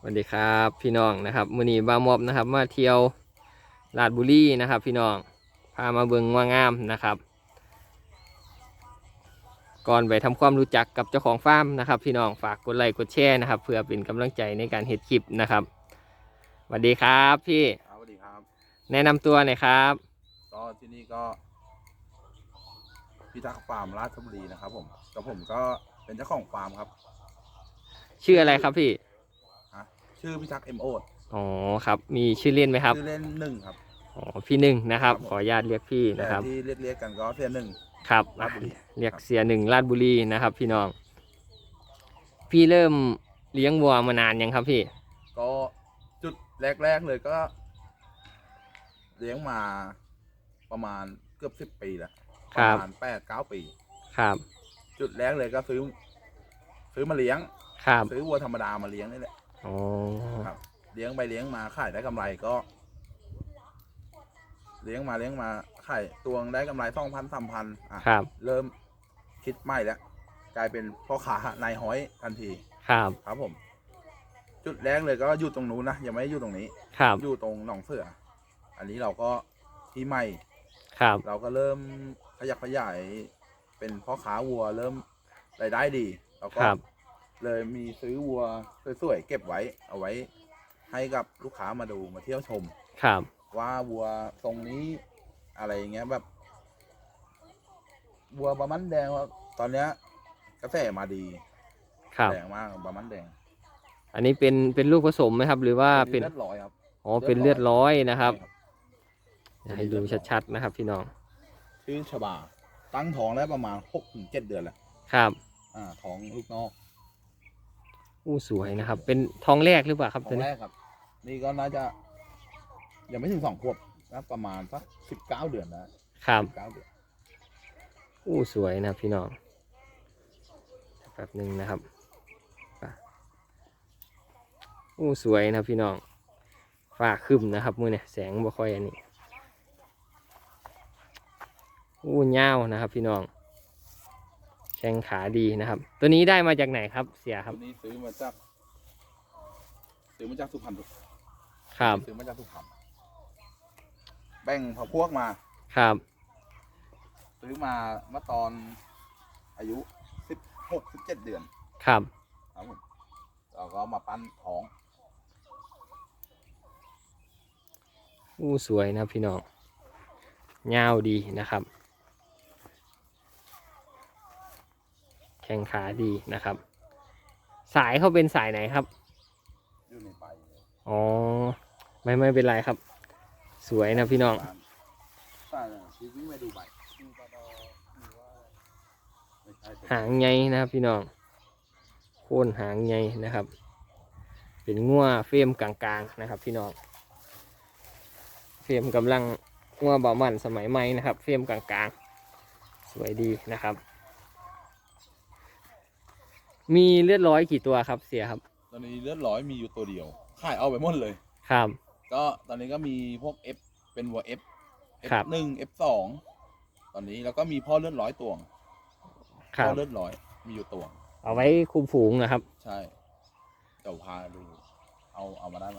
สวัสดีครับพี่น้องนะครับมือนี้บามอบนะครับ มาเที่ยวลาดบุรีนะครับ พี่น้องพามาเบิงว่างามนะครับ ก่อนไปทำความรู้จักกับเจ้าของฟาร์มนะครับ พี่น้องฝากกดไลค์กดแชร์นะครับ เพื่อเป็นกำลังใจในการเฮ็ดคลิปนะครับสวัสดีครับพี่ครับสวัสดีครับ แนะนำตัวหน่อยครับก็ที่นี่ก็พิทักษ์ฟาร์มราชบุรีนะครับ ผมกับผมก็เป็นเจ้าของฟาร์มครับ ชื่ออะไรครับพี่ฮะ ชื่อพิทักษ์เอ็มโออ๋อครับ มีชื่อเล่นไหมครับชื่อเล่นหนึ่งครับอ๋อพี่หนึ่งนะครับครับผมขออนุญาตเรียกพี่แต่นะครับ ที่เรียกเรียกๆกันก็เทียนหนึ่ง ครับราชบุรี เรียกเสียหนึ่งลาดบุรีนะครับ พี่น้อง พี่เริ่มเลี้ยงวัวมานานยังครับพี่ ก็จุดแรก ๆ เลยก็ เลี้ยงมาประมาณเกือบสิบปีแล้วคปรับระมาณแปดเก้าปี ครับ จุดแรกเลยก็ซื้อ ซื้อมาเลี้ยง ครับ ซื้อวัวธรรมดามาเลี้ยงนี่แหละ อ๋อครับเลี้ยงไปเลี้ยงมาขายได้กำไรก็ เลี้ยงมาเลี้ยงมาขายตัวงได้กำไรสองพันสามพันอะครับเริ่มคิดไม่แล้วกลายเป็นพ่อค้านายห้อยทันทีครับครับผม จุดแรกเลยก็อยู่ตรงนู้นนะยังไม่ได้อยู่ตรงนี้ ครับอยู่ตรงหนองเสือ อันนี้เราก็ที่ใหม่ ครับเราก็เริ่มขยับขยายเป็นพ่อค้าวัวเริ่มรายได้ดีเราก็ครับ เลยมีซื้อวัวสวยๆเก็บไว้ เอาไว้ ให้กับลูกค้ามาดูมาเที่ยวชม ครับ ว่าวัวทรงนี้อะไรอย่างเงี้ยแบบวัวบะมันแดงว่าตอนเนี้ยกระแสมาดีครับแดงมากบะมันแดงอันนี้เป็นเป็นลูกผสมไหมครับ หรือว่าเป็นเลือดร้อยครับอ๋อเป็นเลือดร้อยนะครับใช่ให้ดูชัดๆนะครับ พี่น้องชื่อชบา ตั้งท้องได้ประมาณหกถึงเจ็ดเดือนแล้วครับ อ่าท้องลูกนอก อู้สวยนะครับ เป็นทองแรกหรือเปล่าครับท้ตัอวงแรนี้กครับ นี่ก็น่าจะยังไม่ถึงสองขวบนะประมาณสักสิบเก้าเดือนนะครับ สิบเก้าเดือน อู้สวยนะครับพี่น้องแป๊บหนึ่งนะครับไปอู้สวยนะครับพี่น้องฟ้าครึมนะครับมือเนี่ยแสงบ่ค่อยอันนี้อู้เงาวนะครับพี่น้อง แข้งขาดีนะครับ ตัวนี้ได้มาจากไหนครับเสียครับ ตัวนี้ซื้อมาจากซื้อมาจากสุพรรณบุรีครับ ซื้อมาจากสุพรรณแบ่งพอพวกมา ครับ ซื้อมาเมื่อตอนอายุสิบหกสิบเจ็ดเดือน ครับครับผมเราก็มาปั้นท้องอู้สวยนะครับพี่น้องเงาวดีนะครับ แข้งขาดีนะครับ สายเขาเป็นสายไหนครับอยู่ในใบอ๋อไม่ไม่เป็นไรครับ สวยนะพี่น้องใช่เลยที่วิ่งไปดูใบดูปลาดอหาไม่างนะครับพี่น้องโค่นหางใหญ่นะครับ เป็นงัวเฟรมกลางๆนะครับ พี่น้องเฟรมกำลังงัวเบามันสมัยใหม่นะครับ เฟรมกลางๆ สวยดีนะครับ มีเลือดร้อยกี่ตัวครับเสียครับ ตอนนี้เลือดร้อยมีอยู่ตัวเดียว ขายเอาไปหมดเลย ครับ ก็ตอนนี้ก็มีพวก F เป็นวัว F ครับ F หนึ่ง F สองตอนนี้แล้วก็มีพ่อเลือดร้อยตัวงครัพ่บ อเลือดร้อยมีอยู่ตัวงเอาไว้คุมฝูงนะครับ ใช่เดี๋ยวพาดู เอาเอามาได้ไหม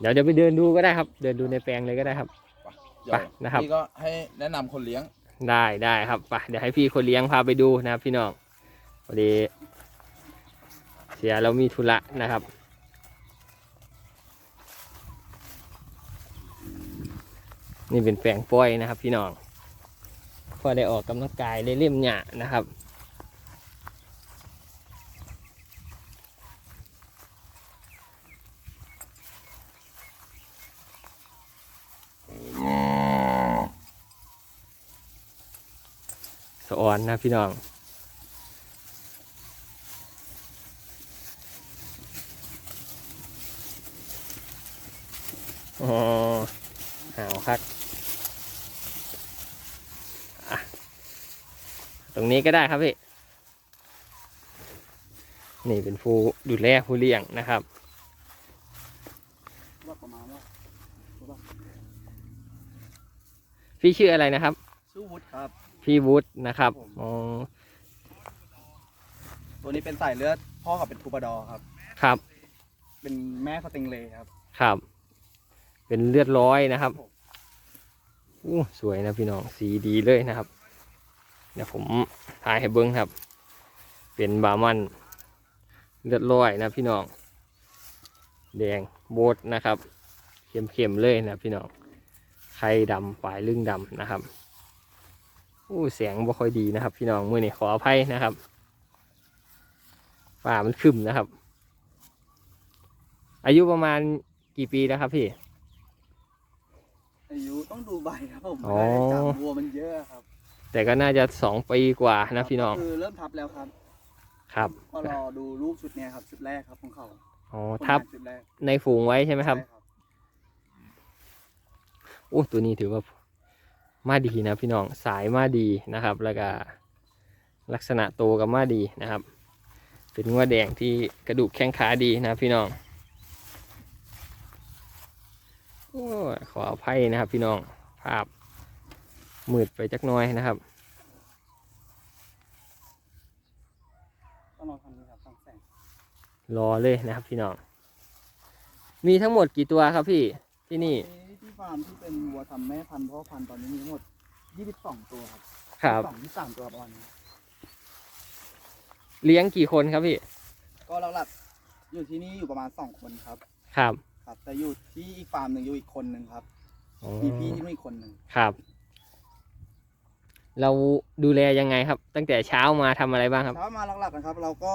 เดี๋ยวเดี๋ยวไปเดินดูก็ได้ครับ เดินดูในแปลงเลยก็ได้ครับไปเดี๋ยวไปนะครับนี่ก็ให้แนะนำคนเลี้ยง ได้ได้ครับไปเดี๋ยวให้พี่คนเลี้ยงพาไปดูนะครับพี่น้องพอดี เสียเรามีธุระนะครับ นี่เป็นแปลงป้อยนะครับ พี่น้องพอได้ออกกำลังกายได้เล่มหยานะครับสะออนนะพี่น้อง อ๋อหาวคักอะต รงนี้ก็ได้ครับพี่ นี่เป็นผู้ดูแลผู้เลี้ยงนะครับประมาณว่าพี่ชื่ออะไรนะครับ ชื่อวุฒิครับ พี่วุฒินะครับอ๋อตัวนี้เป็นสายเลือด พ่อเขาเป็นทูบาดอร์ครับ ครับเป็นแม่สเต็งเลย์ครับ ครับ เป็นเลือดร้อยนะครับผมอู้สวยนะพี่น้องสีดีเลยนะครับเดี๋ยวผมถ่ายให้เบิ้งครับ เป็นบามันเลือดร้อยนะพี่น้อง แดงโบดนะครับ เข้มๆเลยนะพี่น้อง ไข่ดำปลายลึงดำนะครับอู้เสียงบ่ค่อยดีนะครับ พี่น้องมือนี่ขออภัยนะครับป่ามันขึ้นนะครับ อายุประมาณกี่ปีแล้วครับพี่ อายุต้องดูใบครับผมอ๋อไม่ได้จับวัวมันเยอะครับ แต่ก็น่าจะสองปีกว่านะพี่น้องก็คือเริ่มทับแล้วครับ ครับ ก็รอดูลูกชุดเนี้ยครับ ชุดแรกครับของเขาอ๋อผลงานทับชุดแรกในฝูงไว้ใช่ไหมครับ ใช่ครับโอ้ตัวนี้ถือว่ามาดีนะพี่น้องสายมาดีนะครับ แล้วก็ลักษณะโตกับมาดีนะครับ เป็นงัวแดงที่กระดูกแข้งขาดีนะพี่น้องโอ้ยขออภัยนะครับพี่น้องภาพ มืดไปจักหน้อยนะครับต้องรอทำนี้ครับต้องแสงรอเลยนะครับพี่น้อง มีทั้งหมดกี่ตัวครับพี่ที่นี่ที่ฟาร์มที่เป็นวัวทำแม่พันธุ์พ่อพันธุ์ตอนนี้มีทั้งหมด 22 ตัวครับครับสองที่สามตัวประมาณนี้เลี้ยงกี่คนครับพี่ ก็หลักๆอยู่ที่นี่อยู่ประมาณ2คนครับ ครับ ครับแต่อยู่ที่อีกฟาร์มหนึ่งอยู่อีกคนหนึ่งครับอ๋อพี่พี่ที่นู่นอีกคนหนึ่งครับ เราดูแลยังไงครับ ตั้งแต่เช้ามาทำอะไรบ้างครับ เช้ามาหลักๆนะครับ เราก็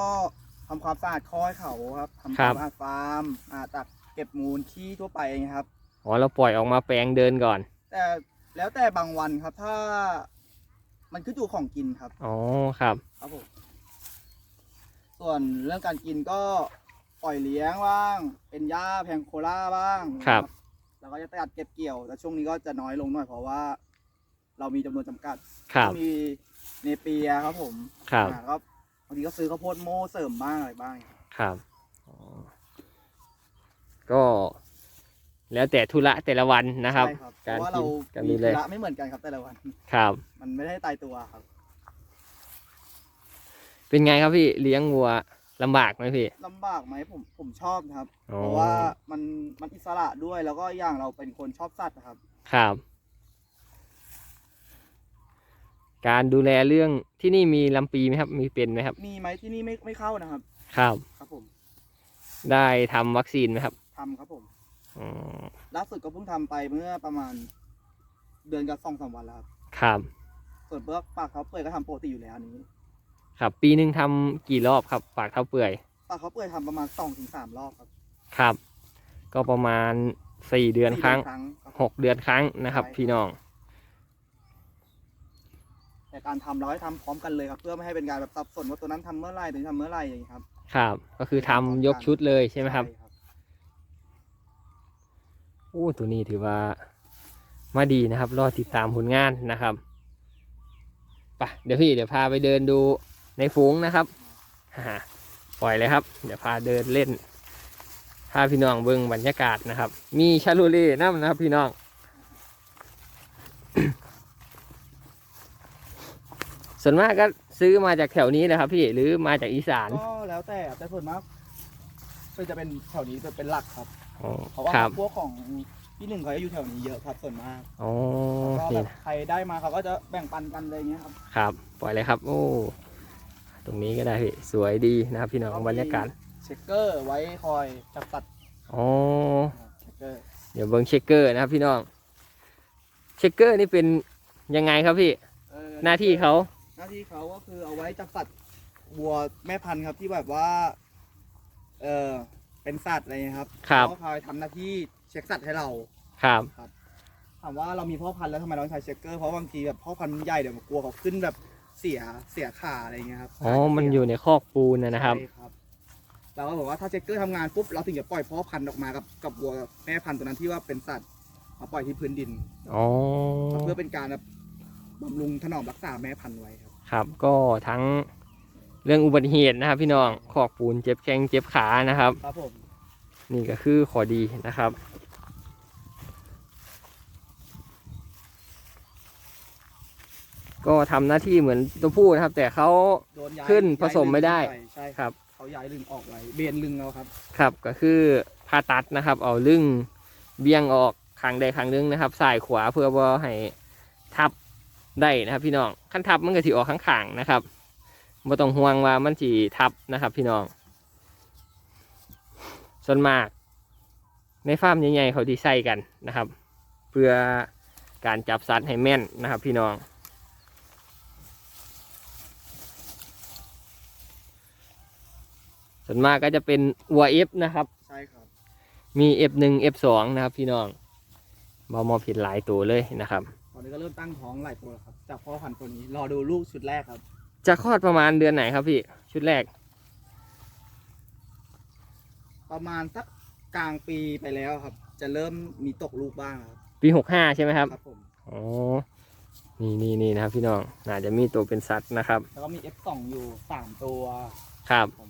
ทำความสะอาดคอยเขาครับทำคครัวาบ มสะอาดฟาร์มอ่าตักเก็บมูลขี้ทั่วไปอย่างเงี้ยครับ อ๋อเราปล่อยออกมาแปลงเดินก่อนแต่แล้วแต่บางวันครับถ้ามันขึ้นอยู่ของกินครับ อ๋อครับครับผมส่วนเรื่องการกินก็ปล่อยเลี้ยงบ้าง เป็นหญ้าแพงโคล่าบ้างครับ แล้วก็จะตัดเก็บเกี่ยว แต่ช่วงนี้ก็จะน้อยลงหน่อยเพราะว่า เรามีจำนวนจำกัดครับมีเนเปียครับผมครับ อ่าก็บางทีก็ซื้อข้าวโพดโม่เสริมบ้างอะไรบ้างครับอ๋อก็ แล้วแต่ธุระแต่ละวันนะครับ ใช่ครับเพการราะว่ากิเรานการมีดูแล ธุระไม่เหมือนกันครับแต่ละวัน ครับ มันไม่ได้ตายตัวครับเป็นไงครับพี่เลี้ยงวัวลำบากไหมพี่ ลำบากไหมผมผมชอบนะครับ อ๋อ เพราะว่ามันมันอิสระด้วยแล้วก็อย่างเราเป็นคนชอบสัตว์นะครับ ครับ การดูแลเรื่องที่นี่มีลำปีไหมครับ มีเป็นไหมครับ มีไหมที่นี่ไม่ไม่เข้านะครับ ครับ ครับผม ได้ทำวัคซีนไหมครับทำครับผมอ๋อล่าสุดก็เพิ่งทำไปเมื่อประมาณ เดือนกับสองสามวันแล้วครับ ครับ ส่วนเปลือกปากเขาเปื่อยก็ทำปกติอยู่แล้วอันนี้ ครับ ปีหนึ่งทำกี่รอบครับ ปากเท้าเปื่อย ปากเขาเปื่อยทำประมาณสองถึงสามรอบครับครับ ก็ประมาณสี่เดือนครั้งสี่เดือนครั้งครับหกเดือนครั้งนะครับ ใช่ พี่น้อง แต่การทำเราให้ทำพร้อมกันเลยครับ เพื่อไม่ให้เป็นการแบบสับสนว่าตัวนั้นทำเมื่อไหรตัวนี้ทำเมื่อไหรอย่างนี้ครับครับ ก็คือทำยกชุดเลยใช่ไหมครับใช่โอ้ตัวนี้ถือว่ามาดีนะครับ รอติดตามผลงานนะครับไปเดี๋ยวพี่เดี๋ยวพาไปเดินดูในฝูงนะครับอ่าปล่อยเลยครับ เดี๋ยวพาเดินเล่นพาพี่น้องเบิ่งบรรยากาศนะครับ มีชาลูเล่น้ำนะครับพี่น้อง ส่วนมากก็ซื้อมาจากแถวนี้นะครับ พี่หรือมาจากอีสานก็แล้วแต่ครับแต่ส่วนมากก็จะเป็นแถวนี้จะเป็นหลักครับ อ๋อเพราะว่าครับพวกของพี่หนึ่งเขาจะอยู่แถวนี้เยอะครับส่วนมากอ๋อก็นี่แบบนะใครได้มาเขาก็จะแบ่งปันกันอะไรอย่างเงี้ยครับครับ ปล่อยเลยครับ โอ้ตรงนี้ก็ได้พี่สวยดีนะครับ พี่น้องบรรยากาศเช็คเกอร์ไว้คอยจับสัตว์อ๋อเช็คเกอร์เดี๋ยวเบิ้งเช็คเกอร์นะครับพี่น้อง เช็คเกอร์นี่เป็นยังไงครับพี่ เออหน้าที่เขาห น้าที่เขาก็คือเอาไว้จับสัตว์วัวแม่พันธุ์ครับที่แบบว่า เออเป็นสัตว์อะไรเงี้ยครับครับ เขาคอยทำหน้าที่เช็คสัตว์ให้เราครับ ถามว่าเรามีพ่อพันธุ์แล้วทำไมเราต้องใช้เช็คเกอร์เพราะบางทีแบบพ่อพันธุ์ใหญ่เดี๋ยวมันกลัวเขาขึ้นแบบเสียเสียขาอะไรเงี้ยครับอ๋อ มันอยู่ในคอกปูนนะนะครับ ใช่ครับเราก็บอกว่าถ้าเช็คเกอร์ทำงานปุ๊บเราถึงจะปล่อยพ่อพันธุ์ออกมากับกับวัวแม่พันธุ์ตัวนั้นที่ว่าเป็นสัตว์มาปล่อยที่พื้นดิน อ๋อ เพื่อเป็นการแบบบำรุงถนอมรักษาแม่พันธุ์ไว้ครับ ครับก็ทั้งเรื่องอุบัติเหตุนะครับ พี่น้องคอกปูนเจ็บแข้งเจ็บขานะครับ ครับผมนี่ก็คือขอดีนะครับ ก็ทำหน้าที่เหมือนตัวผู้นะครับ แต่เขา โดนย้ายขึ้นผสมย้ายไม่ได้ใช่ครับเขาเขาย้ายลึงออกไว้เบนลึงเอาครับ ครับก็คือผ่าตัดนะครับ เอาลึงเบี่ยงออกข้างใดข้างหนึงนะครับซ้ายขวาเพื่อว่าให้ทับ ได้นะครับ พี่น้องขั้นทับมันก็สิออกข้างๆนะครับไม่ต้องห่วงว่ามันสิทับนะครับ พี่น้อง ส่วนมาก ในฟาร์มใหญ่ๆเขาดีไซน์กันนะครับ เพื่อการจับสัตว์ให้แม่นนะครับ พี่น้อง ส่วนมากก็จะเป็นวัวเอฟนะครับใช่ครับ มี F1 F2 นะครับ พี่น้องบอมอผิดหลายตัวเลยนะครับต อนนี้ก็เริ่มตั้งท้องหลายตัวแล้วครับจากพ่อพันธุ์ตัวนี้รอดูลูกชุดแรกครับ จะคลอดประมาณเดือนไหนครับพี่ ชุดแรก ประมาณสักกลางปีไปแล้วครับ จะเริ่มมีตกลูกบ้างครับปี65ใช่ไหมครับครับผมอ๋อนี่นี่นี่นะครับ พี่น้องน่าจะมีตัวเป็นสัตว์นะครับ แล้วก็มี F2 อยู่สามตัวครับ ผม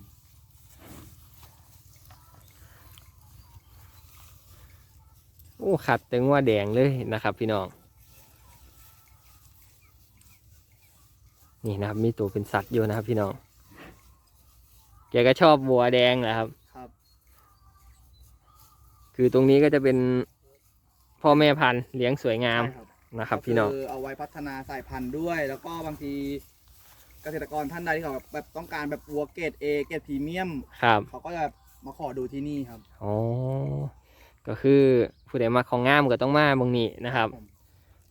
โอ้ขัดแต่งว่าแดงเลยนะครับ พี่น้อง นี่นะครับ มีตัวเป็นสัตว์อยู่นะครับ พี่น้องแกก็ชอบวัวแดงแหละครับ ครับ คือตรงนี้ก็จะเป็นพ่อแม่พันธุ์เลี้ยงสวยงามใช่ครับนะครับก็พี่น้องคือเอาไว้พัฒนาสายพันธุ์ด้วย แล้วก็บางทีเกษตรกรท่านใดที่เขาแบบต้องการแบบวัวเกรด A เกรดพรีเมียมครับ เขาก็จะมาขอดูที่นี่ครับอ๋อก็คือผู้ใดมาของงามก็ต้องมาบางนี้นะครับผม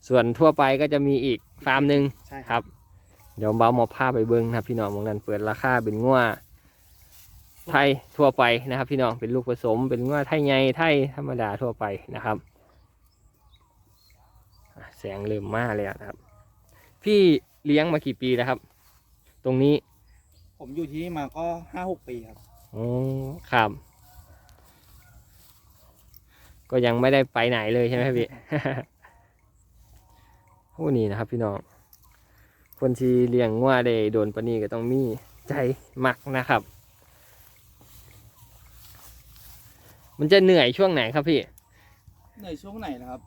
ส่วนทั่วไปก็จะมีอีกฟาร์มหนึ่งใช่ครับ เดี๋ยวเบาหมอผ้าไปเบิ้งนะครับพี่น้องมองนั้นเปิดราคาเป็นงัวไทยทั่วไปนะครับ พี่น้องเป็นลูกผสมเป็นงัวไทยใหญ่ไทยธรรมดาทั่วไปนะครับอะแสงเริ่มมาแล้วนะครับ พี่เลี้ยงมากี่ปีแล้วครับ ตรงนี้ ผมอยู่ที่นี่มาก็ห้าหกปีครับอ๋อครับ ก็ยังไม่ได้ไปไหนเลยใช่ไหมครับพี่ โอ้นี่นะครับ พี่น้อง คนที่เลี้ยงงัวได้โดนปานนีก็ต้องมีใจมักนะครับ มันจะเหนื่อยช่วงไหนครับพี่ เหนื่อยช่วงไหนนะครับ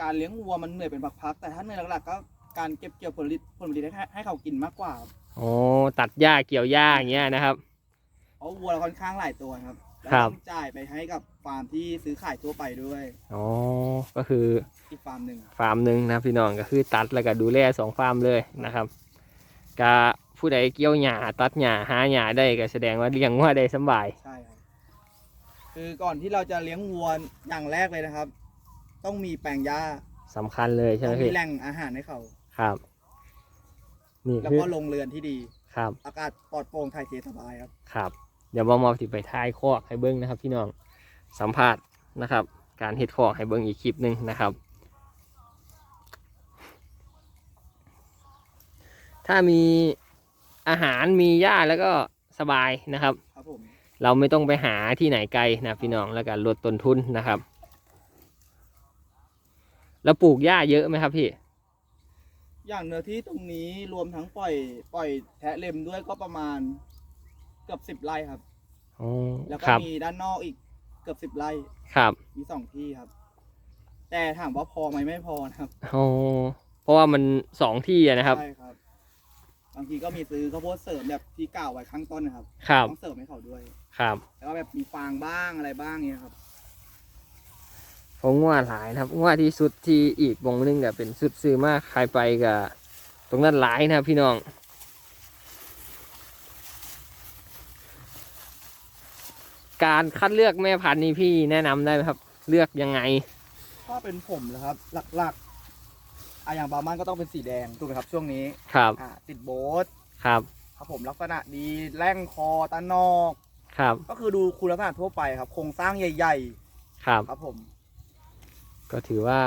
การเลี้ยงวัวมันเหนื่อยเป็นพักๆแต่ถ้าเหนื่อยหลักๆก็การเก็บเกี่ยวผลผลิตผลผลิตให้ให้เขากินมากกว่าครับอ๋อตัดหญ้าเกี่ยวหญ้าอย่างเงี้ยนะครับ เพราะวัวเราค่อนข้างหลายตัวครับ แล้วครับ ต้องจ่ายไปให้กับฟาร์มที่ซื้อขายทั่วไปด้วยอ๋อ ก็คืออีกฟาร์มหนึ่งฟาร์มหนึ่งนะครับพี่น้องก็คือตัดแล้วก็ดูแลสองฟาร์มเลยนะครับกะผู้ใดเกี่ยวหญ้าตัดหญ้าหาหญ้าได้ก็แสดงว่าเลี้ยงว่าได้สำบาย ใช่ครับ คือก่อนที่เราจะเลี้ยงวัวอย่างแรกเลยนะครับ ต้องมีแปลงหญ้าสำคัญเลยใช่ไหต้มองมีพี่แหล่งอาหารให้เขา ครับ นี่แล้วคือก็โรงเรือนที่ดี ครับ อากาศปลอดโปร่งถ่ายเทสบายครับ ครับ เดี๋ยวบอมอติไปท้ายคอกให้เบิ้งนะครับ พี่น้องสัมภาษณ์นะครับ การเฮ็ดคอกให้เบิ้งอีกคลิปหนึ่งนะครับ ถ้ามีอาหารมีหญ้าแล้วก็สบายนะครับครับผมเราไม่ต้องไปหาที่ไหนไกลนะพี่น้องแล้วก็ลดต้นทุนนะครับ แล้วปลูกหญ้าเยอะไหมครับพี่ อย่างเนื้อที่ตรงนี้รวมทั้งปล่อย ปล่อยแทะเล็มด้วยก็ประมาณ เกือบสิบไร่ครับ อ๋อแล้วก็ครับมีด้านนอกอีกเกือบสิบไร่ครับมีสองที่ครับ แต่ถามว่าพอไหมไม่พอนะครับอ๋อเพราะว่ามันสองที่อะนะครับ ใช่ครับบางทีก็มีซื้อข้าวโพดเสริมแบบที่กล่าวไว้ข้างต้นนะครับครับต้องเสริมให้เขาด้วย ครับแล้วก็แบบมีฟางบ้างอะไรบ้างเนี่ยครับผมว่าหลายนะครับว่าที่สุดที่อีกวงหนึงก็เป็นสุดซื้อมากขายไปกับตรงนั้นหลายนะครับพี่น้อง การคัดเลือกแม่พันธุ์นี่พี่แนะนำได้ไหมครับ เลือกยังไง ถ้าเป็นผมนะครับหลักๆอะอย่างบาร์มันก็ต้องเป็นสีแดงถูกไหมครับ ช่วงนี้ครับอ่าติดโบสครับครับผมลักษณะดีแร่งคอตานอก ครับก็คือดูคุณลักษณะทั่วไปครับ โครงสร้างใหญ่ครับ ๆ ครับผม ก็ถือว่า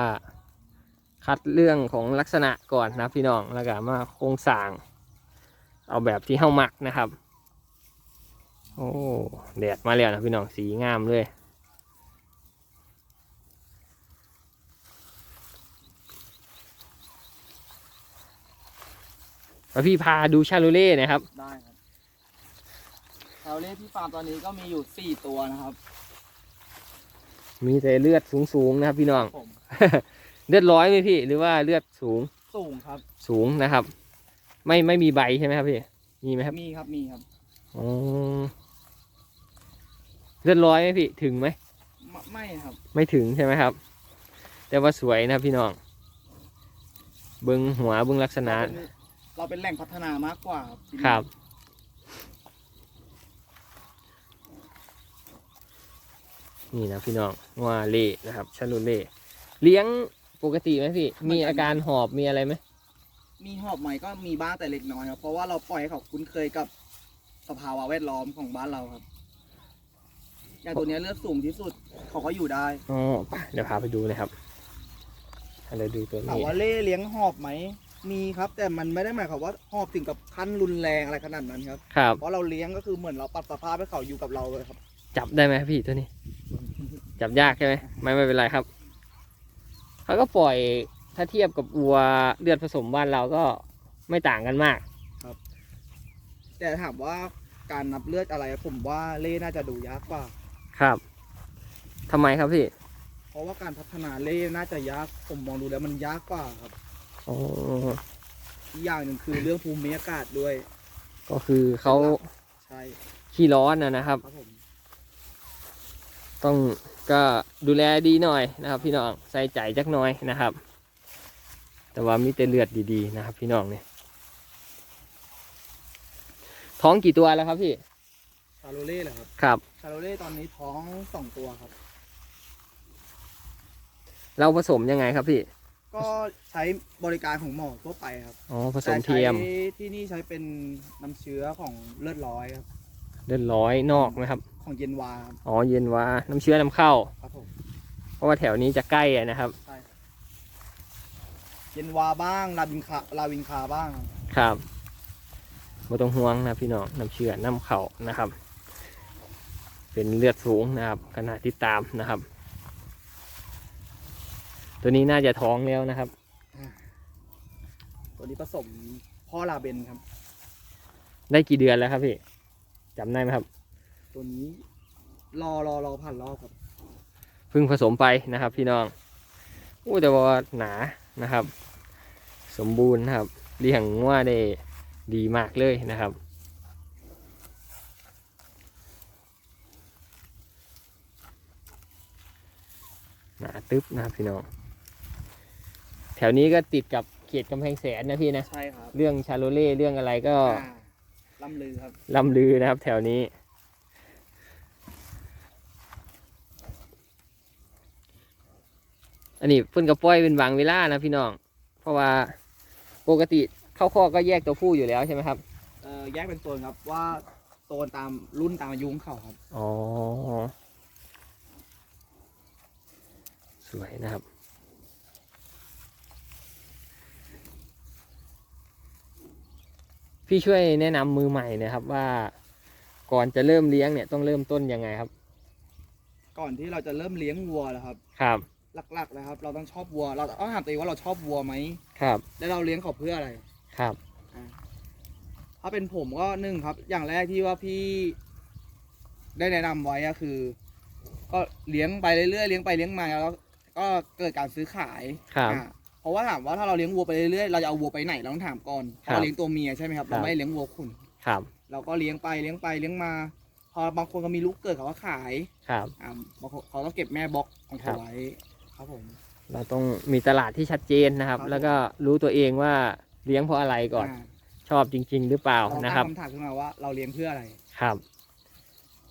คัดเรื่องของลักษณะก่อนนะพี่น้องแล้วก็มาโครงสร้าง เอาแบบที่เฮ้ามักนะครับ โอ้แดดมาแล้วนะพี่น้องสีงามเลยแล้วพี่พาดูชาลูเล่นะครับ ได้ครับชาวเล่ที่ฟาร์มตอนนี้ก็มีอยู่สี่ตัวนะครับ มีแต่เลือดสูงๆนะครับ พี่น้อง ผมเลือดร้อยไหมพี่หรือว่าเลือดสูงสูงครับ สูงนะครับ ไม่ไม่มีใบใช่ไหมครับพี่ มีไหมครับ มีครับมีครับอ๋อ เลือดร้อยไหมพี่ถึงไหมไม่ไม่ครับ ไม่ถึงใช่ไหมครับ แต่ว่าสวยนะครับพี่น้อง เบิ้งหัวเบิ้งลักษณะ เราเป็นเราเป็นแหล่งพัฒนามากกว่าครับครับ นี่นะพี่น้องว่าเล่นะครับชาลูเล่เลี้ยงปกติไหมพี่ มีอาการหอบมีอะไรไหมมีหอบไหมก็มีบ้างแต่เล็กน้อยครับ เพราะว่าเราปล่อยให้เขาคุ้นเคยกับสภาวะแวดล้อมของบ้านเราครับ อย่างตัวเนี้ยเลือดสูงที่สุดเขาก็อยู่ได้อ๋อไปเดี๋ยวพาไปดูเลยครับเราดูตัวถามนี้ว่าเล่เลี้ยงหอบไหม มีครับ แต่มันไม่ได้หมายความว่าหอบถึงกับขั้นรุนแรงอะไรขนาดนั้นครับ ครับ เพราะเราเลี้ยงก็คือเหมือนเราปรับสภาพให้เขาอยู่กับเราเลยครับ จับได้ไหมพี่ตัวนี้ จับยากใช่ไหมไม่ไม่เป็นไรครับเขาก็ปล่อยถ้าเทียบกับวัวเลือดผสมบ้านเราก็ไม่ต่างกันมาก แต่ถามว่าการนับเลือดอะไรผมว่าเล่น่าจะดูยากกว่า ครับทำไมครับพี่เพราะว่าการพัฒนาเล่น่าจะยากผมมองดูแล้วมันยากกว่าครับอ๋ออีกอย่างหนึ่งคือเรื่องภูมิอากาศด้วย ก็คือเขาใช่ขี้ร้อนนะนะครับ ครับผมต้องก็ดูแลดีหน่อยนะครับ พี่น้องใส่ใจจักหน่อยนะครับ แต่ว่ามีแต่เลือดดีๆนะครับ พี่น้องเนี่ยท้องกี่ตัวแล้วครับพี่ชาโลเล่เหรอครับครับ ชาโลเล่ตอนนี้ท้องสองตัวครับ เราผสมยังไงครับพี่ ก็ใช้บริการของหมอทั่วไปครับอ๋อผสมเทียมแต่ใช้ที่นี่ใช้เป็นน้ำเชื้อของเลือดร้อยครับเลือดร้อยนอกนะครับ ของเย็นวาครับอ๋อเย็นว่าน้ำเชื้อนำเข้า ครับผมเพราะว่าแถวนี้จะใกล้อะนะครับ ใช่ครับเย็นวาบ้างลาวินคาลาวินคาบ้างครับครับไม่ต้องห่วงนะพี่น้องน้ำเชื้อน้ำเข่านะครับ เป็นเลือดสูงนะครับขนาดที่ตามนะครับ ตัวนี้น่าจะท้องแล้วนะครับ ตัวนี้ผสมพ่อลาเบนครับ ได้กี่เดือนแล้วครับพี่จำได้ไหมครับ ตัวนี้รอรอรอผ่านรอบครับเพิ่งผสมไปนะครับ พี่น้องอู้แต่ว่าหนานะครับ สมบูรณ์นะครับเลี้ยงว่าได้ดีมากเลยนะครับ หนาตึ๊บนะครับพี่น้อง แถวนี้ก็ติดกับเขตกำแพงแสนนะพี่นะ ใช่ครับเรื่องชาโลเล่เรื่องอะไรก็อ่าล่ำลือครับ ล่ำลือนะครับ แถวนี้ อันนี้เพิ่นกระป้อยเป็นบางเวลานะพี่น้อง เพราะว่าปกติเข้าข้อกก็แยกตัวผู้อยู่แล้วใช่ไหมครับ เอ่อแยกเป็นโซนครับว่าโซนตามรุ่นตามอายุของเขาครับ อ๋อ สวยนะครับ พี่ช่วยแนะนำมือใหม่หนะครับว่าก่อนจะเริ่มเลี้ยงเนี่ยต้องเริ่มต้นยังไงครับ ก่อนที่เราจะเริ่มเลี้ยงวัวแล้วครับ ครับ หลักๆนะครับ เราต้องชอบวัว เราต้องถามตัวเองว่าเราชอบวัวไหมครับ และเราเลี้ยงเขาเพื่ออะไรครับถ้าเป็นผมก็หนึ่งครับ อย่างแรกที่ว่าพี่ได้แนะนำไว้ก็คือ ก็เลี้ยงไปเรื่อยๆเลี้ยงไปเลี้ยงมาแล้ว ก็เกิดการซื้อขายครับอ่าเพราะว่าถามว่าถ้าเราเลี้ยงวัวไปเรื่อยๆเราจะเอาวัวไปไหนเราต้องถามก่อนเพครับราะเราเลี้ยงตัวเมียใช่ไหมครับครับ เราไม่ได้เลี้ยงวัวขุนครับเราก็เลี้ยงไปเลี้ยงไปเลี้ยงมา พอบางคนก็มีลูกเกิดเขาก็ขายครับ อ่าบางคนเขาต้องเก็บแม่บล็อกของครัเขาบ ไว้ครับผม เราต้องมีตลาดที่ชัดเจนนะครับ ครับ แล้วก็รู้ตัวเองว่าเลี้ยงเพราะอะไรก่อนาชอบจริง ๆ หรือเปล่าเรานะตั้งครับคำถามขึ้นมาว่าเราเลี้ยงเพื่ออะไร ครับ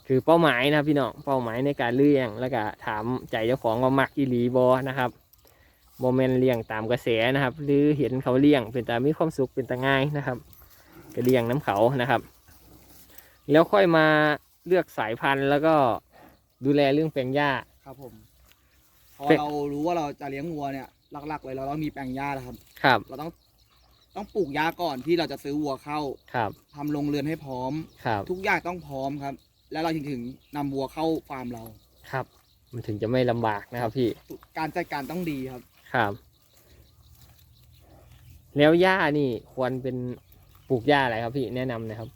คือเป้าหมายนะครับพี่น้องเป้าหมายในการเลี้ยงแล้วก็ถามใจเจ้าของว่ามักอีหลีบอนะครับโมเมนเลี้ยงตามกระแสนะครับ หรือเห็นเขาเลี้ยงเป็นตามีความสุขเป็นตาง่ายนะครับก็เลี้ยงน้ำเขานะครับ แล้วค่อยมาเลือกสายพันธุ์แล้วก็ดูแลเรื่องแปลงหญ้าครับผมพอเป็นเรารู้ว่าเราจะเลี้ยงวัวเนี่ยหลักๆ เลยเราต้องมีแปลงหญ้าแล้วครับครับ เราต้องต้องปลูกหญ้าก่อนที่เราจะซื้อวัวเข้าครับทำโรงเรือนให้พร้อมครับทุกอย่างต้องพร้อมครับ แล้วเราถึงถึงนำวัวเข้าฟาร์มเรา ครับ มันถึงจะไม่ลำบากนะครับพี่ การจัดการต้องดีครับ ครับ แล้วหญ้านี่ควรเป็นปลูกหญ้าอะไรครับพี่แนะนำหนะครับ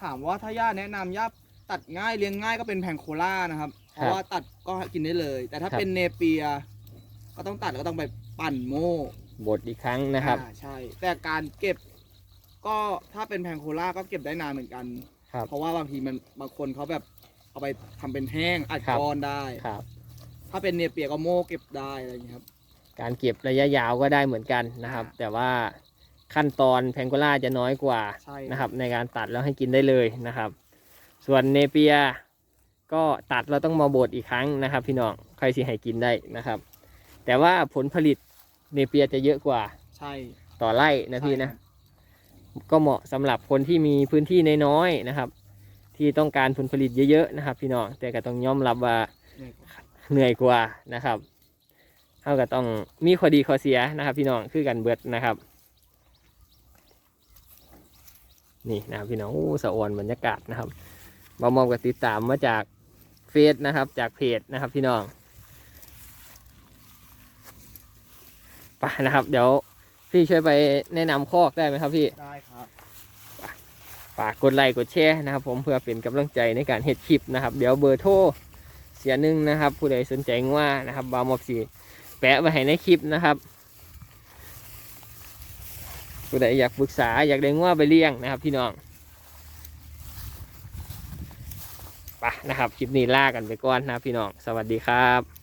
ถามว่าถ้าหญ้าแนะนำหญ้าตัดง่ายเลี้ยงง่ายก็เป็นแพงโคล่านะครับ เพราะว่าตัดก็กินได้เลย แต่ถ้าครับ เป็นเนเปีย ก็ต้องตัดก็ต้องไปปั่นโม่บดอีกครั้งนะครับ อ่าใช่ แต่การเก็บก็ถ้าเป็นแพงโคล่าก็เก็บได้นานเหมือนกัน ครับ เพราะว่าบางทีมันบางคนเขาแบบเอาไปทำเป็นแห้งอัดครับก้อนได้ ครับ ถ้าเป็นเนเปียก็โม่เก็บได้อะไรอย่างเงี้ยครับ การเก็บระยะยาวก็ได้เหมือนกันนะครับอ่าแต่ว่าขั้นตอนแพงโกล่าจะน้อยกว่าใช่ นะครับ ในการตัดแล้วให้กินได้เลยนะครับ ส่วนเนเปียก็ตัดเราต้องมาบดอีกครั้งนะครับ พี่น้องใครสิให้กินได้นะครับ แต่ว่าผลผลิตเนเปียจะเยอะกว่าใช่ ต่อไร่นะพี่นะ ใช่ครับ ก็เหมาะสำหรับคนที่มีพื้นที่น้อยๆนะครับ ที่ต้องการผลผลิตเยอะๆนะครับ พี่น้องแต่ก็ต้องยอมรับว่าเหนื่อยกว่านะครับเท่ากับต้องมีข้อดีข้อเสียนะครับ พี่น้องคือกันเบิดนะครับ นี่นะครับพี่น้องโอ้สะอวนบรรยากาศนะครับมามองกับติดตามมาจากเฟซนะครับ จากเพจนะครับ พี่น้องไปนะครับ เดี๋ยว พี่ช่วยไปแนะนำคอกได้ไหมครับพี่ ได้ครับ ฝากกดไลค์กดแชร์นะครับผมเพื่อเป็นกำลังใจในการเฮ็ดคลิปนะครับเดี๋ยวเบอร์โทรเสียหนึ่งนะครับ ผู้ใดสนใจว่านะครับบาวมอบสีแปะไว้ให้ในคลิปนะครับ ผู้ใดอยากปรึกษาอยากได้ง้วไปเลี้ยงนะครับพี่น้องไปนะครับคลิปนี้ลากันไปก่อนนะครับพี่น้อง สวัสดีครับ